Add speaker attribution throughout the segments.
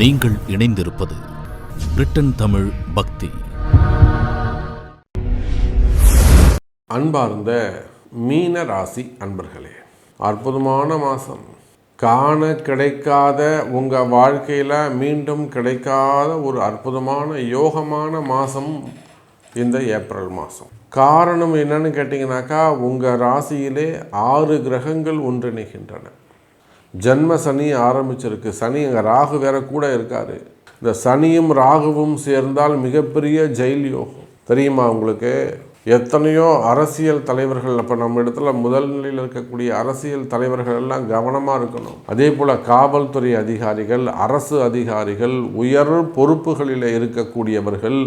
Speaker 1: நீங்கள் இணைந்திருப்பது பிரிட்டன் தமிழ் பக்தி.
Speaker 2: அன்பார்ந்த மீன ராசி அன்பர்களே அற்புதமான மாதம் காண கிடைக்காத உங்கள் வாழ்க்கையில் மீண்டும் கிடைக்காத ஒரு அற்புதமான யோகமான மாதம் இந்த ஏப்ரல் மாதம் காரணம் என்னன்னு கேட்டிங்கனாக்கா உங்கள் ராசியிலே ஆறு கிரகங்கள் ஒன்றிணைகின்றன. ஜன்ம சனி ஆரம்பிச்சிருக்கு. சனி அங்கே ராகு வேற கூட இருக்காரு. இந்த சனியும் ராகுவும் சேர்ந்தால் மிகப்பெரிய ஜெயில் யோகம். தெரியுமா உங்களுக்கு? எத்தனையோ அரசியல் தலைவர்கள் அப்போ நம்ம இடத்துல முதல் நிலையில் இருக்கக்கூடிய அரசியல் தலைவர்கள் எல்லாம் கவனமாக இருக்கணும். அதே போல் காவல்துறை அதிகாரிகள் அரசு அதிகாரிகள் உயர் பொறுப்புகளில் இருக்கக்கூடியவர்கள்.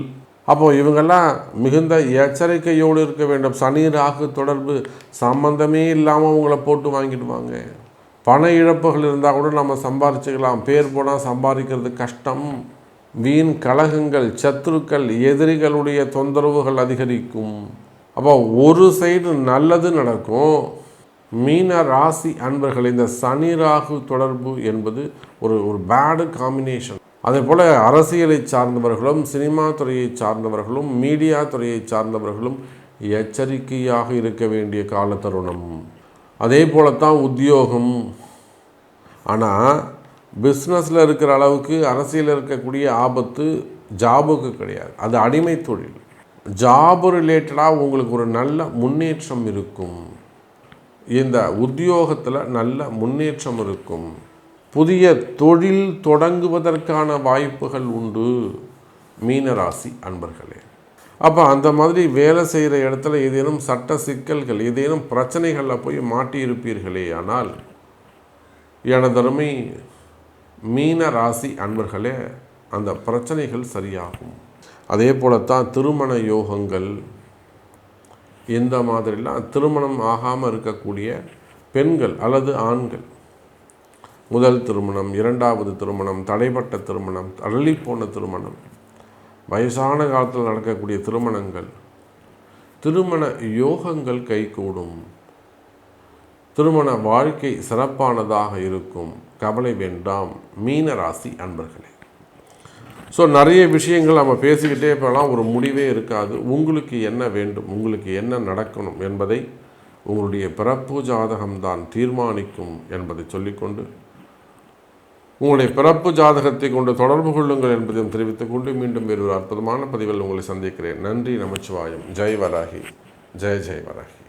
Speaker 2: அப்போ இவங்கெல்லாம் மிகுந்த எச்சரிக்கையோடு இருக்க வேண்டும். சனி ராகு தொடர்பு சம்பந்தமே இல்லாமல் அவங்கள போட்டு வாங்கிடுவாங்க. பண இழப்புகள் இருந்தால் கூட நம்ம சம்பாரிச்சுக்கலாம். பேர் போனால் சம்பாதிக்கிறது கஷ்டம். வீண் கலகங்கள் சத்துருக்கள் எதிரிகளுடைய தொந்தரவுகள் அதிகரிக்கும். அப்போ ஒரு சைடு நல்லது நடக்கும். மீன ராசி அன்பர்கள் இந்த சனி ராகு தொடர்பு என்பது ஒரு ஒரு பேடு காம்பினேஷன் அதே போல் அரசியலை சார்ந்தவர்களும் சினிமா துறையை சார்ந்தவர்களும் மீடியா துறையை சார்ந்தவர்களும் எச்சரிக்கையாக இருக்க வேண்டிய கால தருணம் அதே போலத்தான் உத்தியோகம். ஆனால் பிஸ்னஸில் இருக்கிற அளவுக்கு அரசியலில் இருக்கக்கூடிய ஆபத்து ஜாபுக்கு கிடையாது. அது அடிமை தொழில். ஜாபு ரிலேட்டடாக உங்களுக்கு ஒரு நல்ல முன்னேற்றம் இருக்கும். இந்த உத்தியோகத்தில் நல்ல முன்னேற்றம் இருக்கும். புதிய தொழில் தொடங்குவதற்கான வாய்ப்புகள் உண்டு மீனராசி அன்பர்களே. அப்போ அந்த மாதிரி வேலை செய்கிற இடத்துல ஏதேனும் சட்ட சிக்கல்கள் ஏதேனும் பிரச்சனைகளில் போய் மாட்டியிருப்பீர்களே ஆனால் எனதருமை மீன ராசி அன்பர்களே அந்த பிரச்சனைகள் சரியாகும். அதே போலத்தான் திருமண யோகங்கள் இந்த மாதிரிலாம் திருமணம் ஆகாமல் இருக்கக்கூடிய பெண்கள் அல்லது ஆண்கள். முதல் திருமணம் இரண்டாவது திருமணம் தடைப்பட்ட திருமணம் தள்ளிப்போன திருமணம் வயசான காலத்தில் நடக்கக்கூடிய திருமணங்கள் திருமண யோகங்கள் கைகூடும். திருமண வாழ்க்கை சிறப்பானதாக இருக்கும். கவலை வேண்டாம். மீன ராசி அன்பர்களே. ஸோ நிறைய விஷயங்கள் நம்ம பேசிக்கிட்டே போகலாம். ஒரு முடிவே இருக்காது. உங்களுக்கு என்ன வேண்டும்? உங்களுக்கு என்ன நடக்கணும் என்பதை உங்களுடைய பிறப்பு ஜாதகம்தான் தீர்மானிக்கும் என்பதை சொல்லிக்கொண்டு உங்களுடைய பிறப்பு ஜாதகத்தை கொண்டு தொடர்பு கொள்ளுங்கள் என்பதையும் தெரிவித்துக் கொண்டு மீண்டும் வேறு ஒரு அற்புதமான பதிவில் உங்களை சந்திக்கிறேன். நன்றி நமச்சிவாயம். ஜெய் வராகி. ஜெய் ஜெய் வராகி.